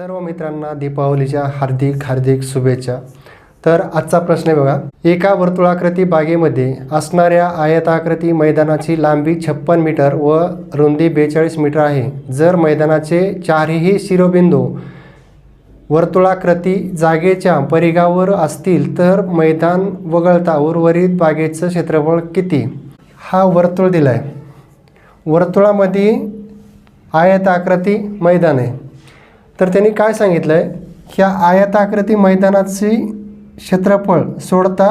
सर्व मित्रांना दीपावलीच्या हार्दिक हार्दिक शुभेच्छा. तर आजचा प्रश्न बघा. एका वर्तुळाकृती बागेमध्ये असणाऱ्या आयताकृती मैदानाची लांबी छप्पन मीटर व रुंदी बेचाळीस मीटर आहे. जर मैदानाचे चारही शिरोबिंदू वर्तुळाकृती जागेच्या परिघावर असतील तर मैदान वगळता उर्वरित बागेचं क्षेत्रफळ किती? हा वर्तुळ दिला आहे वर्तुळामध्ये आयताकृती मैदान आहे. तर त्यांनी काय सांगितलं आहे ह्या आयताकृती मैदानाची क्षेत्रफळ सोडता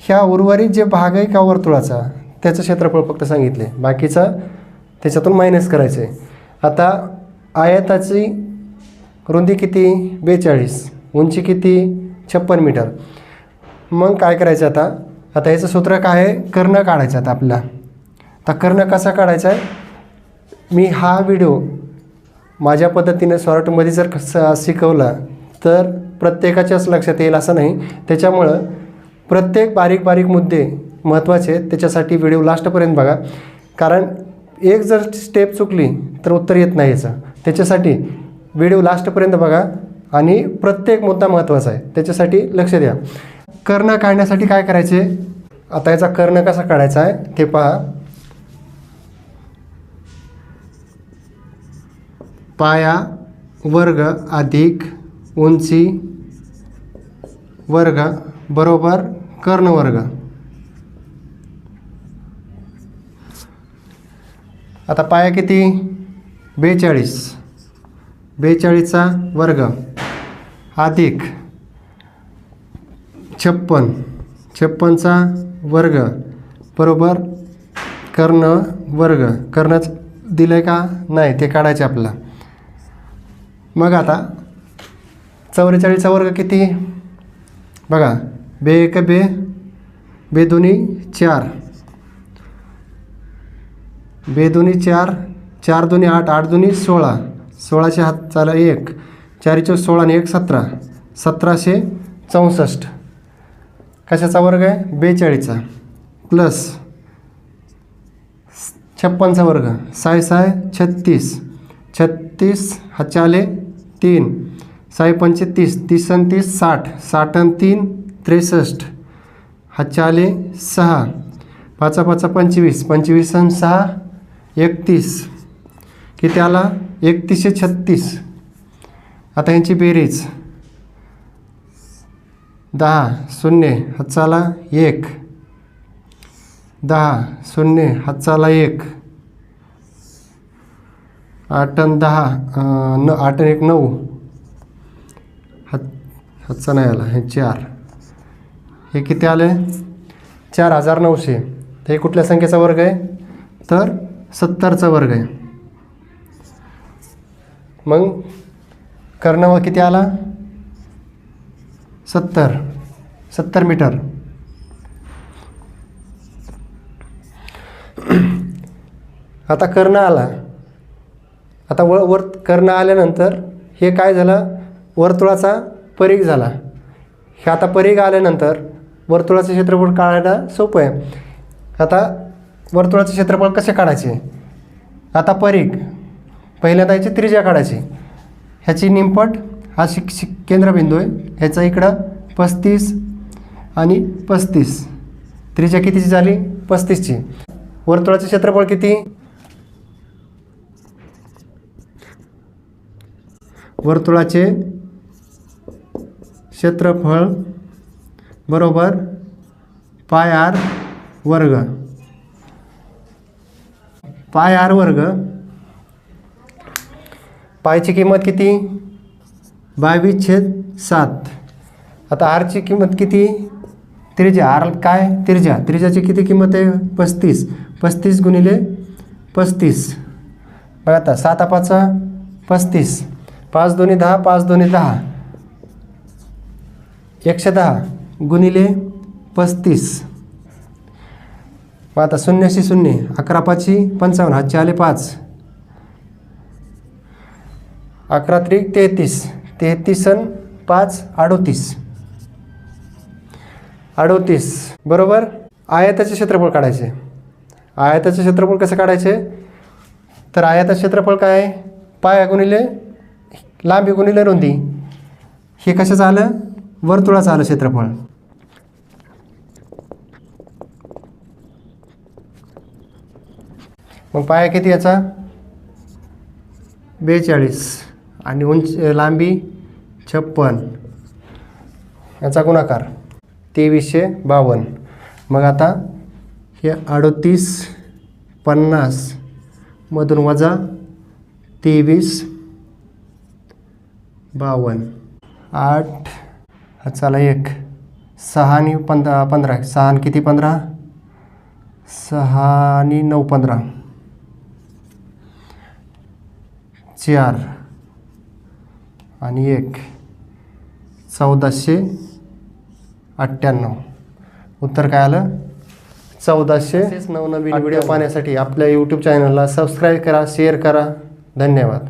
ह्या उर्वरित जे भाग आहे का वर्तुळाचा त्याचं क्षेत्रफळ फक्त सांगितले. बाकीचं त्याच्यातून मायनस करायचं आहे आता आयताची रुंदी किती? बेचाळीस. उंची किती? छप्पन मीटर. मग काय करायचं आता? आता याचं सूत्र काय आहे? कर्ण काढायचं आता आपल्याला. आता कर्ण कसा काढायचा आहे? मी हा व्हिडिओ माझ्या पद्धतीने सॉर्टमध्ये जर कसं शिकवला तर प्रत्येकाच्याच लक्षात येईल असं नाही. त्याच्यामुळं प्रत्येक बारीक बारीक मुद्दे महत्त्वाचे आहेत. त्याच्यासाठी व्हिडिओ लास्टपर्यंत बघा. कारण एक जर स्टेप चुकली तर उत्तर येत नाही याचं. त्याच्यासाठी व्हिडिओ लास्टपर्यंत बघा आणि प्रत्येक मुद्दा महत्त्वाचा आहे. त्याच्यासाठी लक्ष द्या. कर्ण काढण्यासाठी काय करायचे? आता याचा कर्ण कसा काढायचा आहे ते पहा. पाया वर्ग अधिक उंची वर्ग बरोबर कर्ण वर्ग आता पाया किती? बेचाळीस. बेचाळीसचा वर्ग अधिक छप्पन. छप्पनचा वर्ग बरोबर कर्ण वर्ग. कर्णच दिलं आहे का? नाही ते काढायचे आपल्याला. मग आता चौवेचाळीसचा वर्ग किती? बघा बे एक बे बे दोन्ही चार. बे दोन्ही चार चार दोन्ही आठ आठ दोन्ही सोळा. सोळाशे हात चाल एक. चारी सोळा आणि एक सतरा. सतराशे चौसष्ट. कशाचा वर्ग आहे? बेचाळीसचा. प्लस छप्पनचा वर्ग. साय साय छत्तीस. छत्तीस हचाले तीन साई पंचे तीस तीस आणि तीस साठ साठ आणि तीन त्रेसष्ट. हाचाले सहा. पाचा पाचा पंचवीस पंचवीस आणि सहा एकतीस. किती आला एकतीसशे छत्तीस. आता यांची बेरीज. दहा शून्य हातचाला एक. दहा शून्य हातचाला एक. आठ आणि दहा न आठ आणि एक नऊ. हात हातचा नाही आला हे चार. हे किती आले? चार हजार नऊशे. तर हे कुठल्या संख्येचा वर्ग आहे? तर सत्तरचा वर्ग आहे. मग कर्णव किती आला? सत्तर. सत्तर मीटर. आता कर्ण आला. आता व वर कर्ण आल्यानंतर हे काय झालं? वर्तुळाचा परीघ झाला. हे आता परीघ आल्यानंतर वर्तुळाचं क्षेत्रफळ काढायला सोपं आहे. आता वर्तुळाचं क्षेत्रफळ कसे काढायचे? आता परीघ. पहिल्यांदा याची त्रिज्या काढायची. ह्याची निमपट हा शिक शिक केंद्रबिंदू आहे. ह्याचा इकडं पस्तीस आणि पस्तीस. त्रिज्या कितीची झाली? पस्तीसची. वर्तुळाचं क्षेत्रफळ किती? वर्तुळाचे क्षेत्रफळ बरोबर पाय आर वर्ग. पाय आर वर्ग. पायची किंमत किती? बावीस छेद सात. आता आरची किंमत किती? त्रिज्या. आर काय? त्रिज्या. त्रिज्याची किती किंमत आहे? पस्तीस. पस्तीस गुणिले पस्तीस. बघा आता सात पाचा पस्तीस. पाच दोन्ही दहा पाच दोन्ही दहा. एकशे दहा गुणिले पस्तीस. मग आता शून्यशी शून्य अकरा पाचशे पंचावन्न हातचे आले पाच. अकरा त्रिक तेहतीस तेहतीस सन पाच अडोतीस. अडोतीस बरोबर? आयताचे क्षेत्रफळ काढायचे. आयताचे क्षेत्रफळ कसं काढायचे? तर आयताचं क्षेत्रफळ काय? पाय गुणिले लांबी गुणिले रुंदी हे कशाचं आलं वर्तुळाचं आलं क्षेत्रफळ. मग पाया किती याचा? बेचाळीस. आणि उंच लांबी छप्पन. याचा गुणाकार तेवीसशे बावन्न. मग आता हे अडतीस पन्नासमधून वजा तेवीस बावन्न आठ. हा चला एक. सहा आणि पंधरा पंधरा. सहा आणि किती पंधरा? सहा आणि नऊ पंधरा. चार. आणि एक. चौदाशे अठ्ठ्याण्णव. उत्तर काय आलं? चौदाशे नवनवीन व्हिडिओ पाहण्यासाठी आपल्या यूट्यूब चॅनलला सबस्क्राईब करा शेअर करा. धन्यवाद.